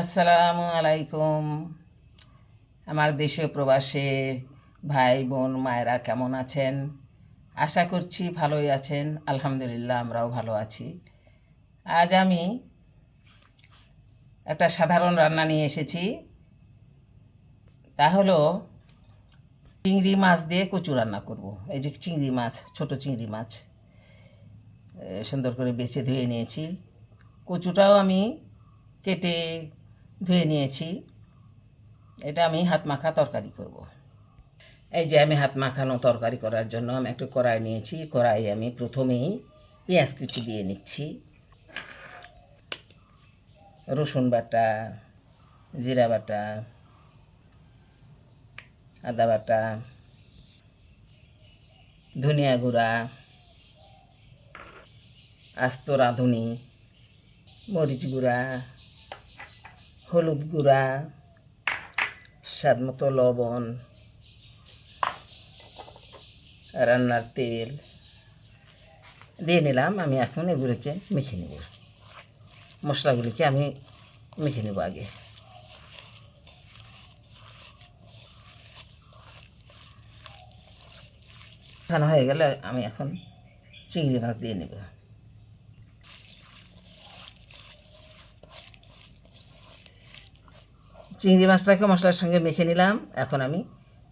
আসসালামু আলাইকুম। আমার দেশে প্রবাসে ভাই বোন, মায়েরা কেমন আছেন? আশা করছি ভালোই আছেন। আলহামদুলিল্লাহ, আমরাও ভালো আছি। আজ আমি একটা সাধারণ রান্না নিয়ে এসেছি। তা হলো চিংড়ি মাছ দিয়ে কচু রান্না করব। এই যে চিংড়ি মাছ, ছোট চিংড়ি মাছ সুন্দর করে বেছে ধুয়ে নিয়েছি। কচুটাও আমি কেটে ধুয়ে নিয়েছি। এটা আমি হাত মাখা তরকারি করব। এই যে আমি হাত মাখানো তরকারি করার জন্য আমি একটু কড়াই নিয়েছি। কড়াই আমি প্রথমেই পেঁয়াজ কুচি দিয়ে নিচ্ছি। রসুন বাটা, জিরা বাটা, আদা বাটা, ধনিয়া গুঁড়া, আস্ত রাঁধুনি, মরিচ গুঁড়া হলুদ গুঁড়া স্বাদ মতো লবণ, রান্নার তেল। দিয়ে নিলাম, আমি এখন এগুলোকে মেখে নেব। মশলাগুলিকে আমি মেখে নেব আগে। খানা হয়ে গেলে আমি এখন চিংড়ি মাছ দিয়ে নেব। চিংড়ি মাছটাকে মশলার সঙ্গে মেখে নিলাম। এখন আমি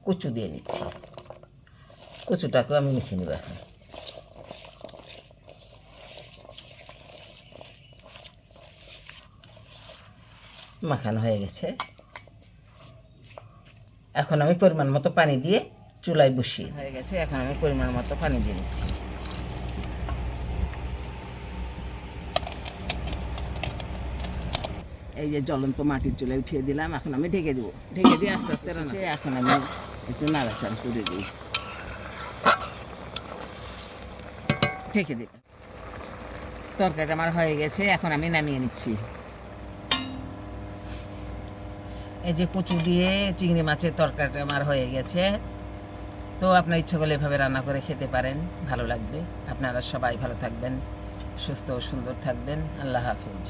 কচু দিয়ে নিচ্ছি। কচুটাকেও আমি মেখে নেব এখন। মাখানো হয়ে গেছে। এখন আমি পরিমাণ মতো পানি দিয়ে চুলায় বসিয়ে হয়ে গেছে। এখন আমি পরিমাণ মতো পানি দিয়ে নিচ্ছি। এই যে জ্বলন্ত মাটির চুলায় উঠিয়ে দিলাম, এখন আমি ঢেকে দেবো। ঢেকে দিয়ে আস্তে আস্তে এখন আমি একটু নাড়াচাড়া করে দিই। ঢেকে দিলাম। তরকারিটা আমার হয়ে গেছে, এখন আমি নামিয়ে নিচ্ছি। এই যে কচু দিয়ে চিংড়ি মাছের তরকারিটা আমার হয়ে গেছে। তো আপনার ইচ্ছা করলে এভাবে রান্না করে খেতে পারেন, ভালো লাগবে। আপনারা সবাই ভালো থাকবেন, সুস্থ ও সুন্দর থাকবেন। আল্লাহ হাফিজ।